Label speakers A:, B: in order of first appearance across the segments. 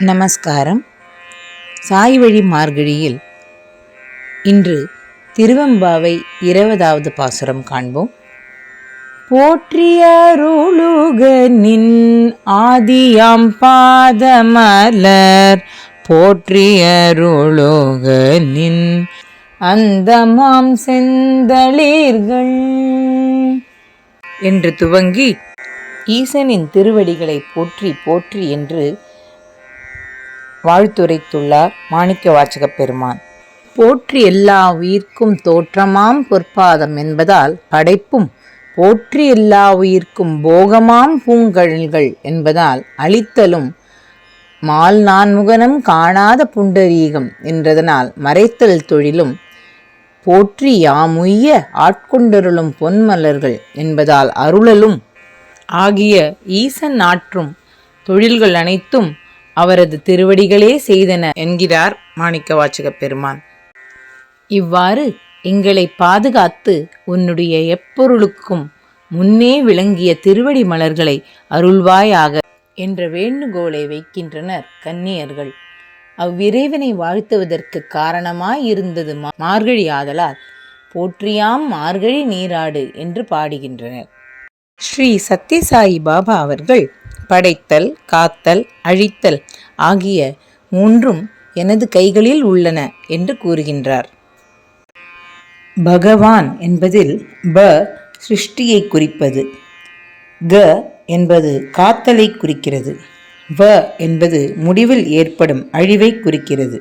A: நமஸ்காரம். சாய் வழி மார்கழியில் இன்று திருவெம்பாவை இருபதாவது பாசுரம் காண்போம். போற்றியருளுக நின் ஆதியாம் பாதமலர் போற்றியருளுக நின் அந்தமாம் செந்தளீர்கள் என்று துவங்கி ஈசனின் திருவடிகளை போற்றி போற்றி என்று வாழ்த்துரைத்துள்ளார் மாணிக்க வாச்சக பெருமான். போற்றி எல்லா உயிர்க்கும் தோற்றமாம் பொற்பாதம் என்பதால் படைப்பும் போற்றி எல்லா உயிர்க்கும் போகமாம் பூங்கழல்கள் என்பதால் அழித்தலும் மால் நான்முகனம் காணாத புண்டரீகம் என்றதனால் மறைத்தல் தொழிலும் போற்றி யாமுய்ய ஆட்கொண்டருளும் பொன்மலர்கள் என்பதால் அருளலும் ஆகிய ஈசன் ஆற்றும் தொழில்கள் அனைத்தும் அவரது திருவடிகளே செய்தன என்கிறார் மாணிக்க வாச்சக பெருமான். இவ்வாறு எங்களை பாதுகாத்து உன்னுடைய எப்பொருளுக்கும் முன்னே விளங்கிய திருவடி மலர்களை அருள்வாயாக என்ற வேண்டுகோளை வைக்கின்றனர் கன்னியர்கள். அவ்விறைவனை வாழ்த்துவதற்கு காரணமாயிருந்தது மார்கழி ஆதலால் போற்றியாம் மார்கழி நீராடு என்று பாடுகின்றனர். ஸ்ரீ சத்யசாயி பாபா அவர்கள் படைத்தல் காத்தல் அழித்தல் ஆகிய மூன்றும் எனது கைகளில் உள்ளன என்று கூறுகின்றார். பகவான் என்பதில் ப சிருஷ்டியை குறிப்பது. க என்பது காத்தலை குறிக்கிறது. வ என்பது முடிவில் ஏற்படும் அழிவை குறிக்கிறது.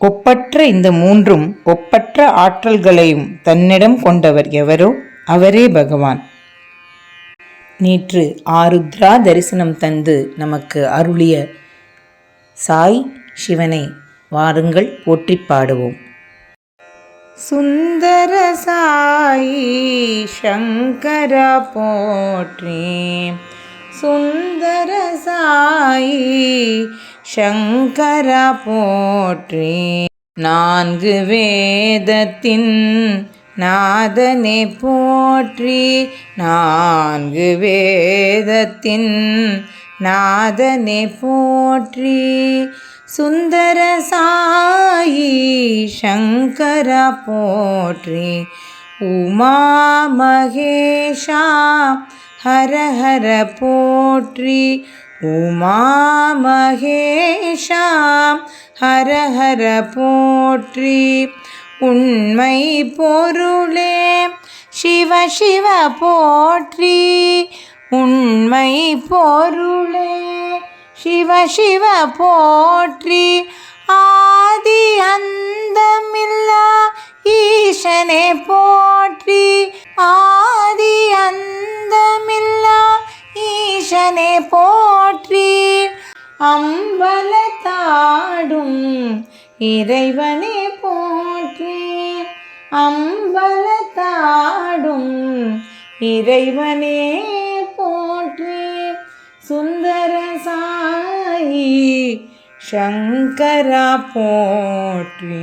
A: ஒப்பற்ற இந்த மூன்றும் ஒப்பற்ற ஆற்றல்களையும் தன்னிடம் கொண்டவர் எவரோ அவரே பகவான். நேற்று ஆருத்ரா தரிசனம் தந்து நமக்கு அருளிய சாய் சிவனை வாருங்கள் போற்றி பாடுவோம். சுந்தர சாயி சங்கர போற்றி. சுந்தர சாயி சங்கர போற்றி. நான்கு வேதத்தின் நாதனை போற்றி நான்கு வேதத்தின் நாதனை போற்றி சுந்தர சாயி சங்கர போற்றி உமா மகேஷா ஹர ஹர போற்றி உமா மகேஷா ஹர ஹர போற்றி உண்மை பொருளே. சிவ சிவ போற்றி. உண்மை பொருளே. சிவ சிவ போற்றி. ஆதி அந்தமில்லா ஈசனே போற்றி. ஆதி அந்தமில்லா ஈசனே போற்றி. அம்பலத்தாடும் இறைவனே அம்பலத்தாடும் இறைவனே போற்றி. சுந்தர சாயி சங்கரா போற்றி.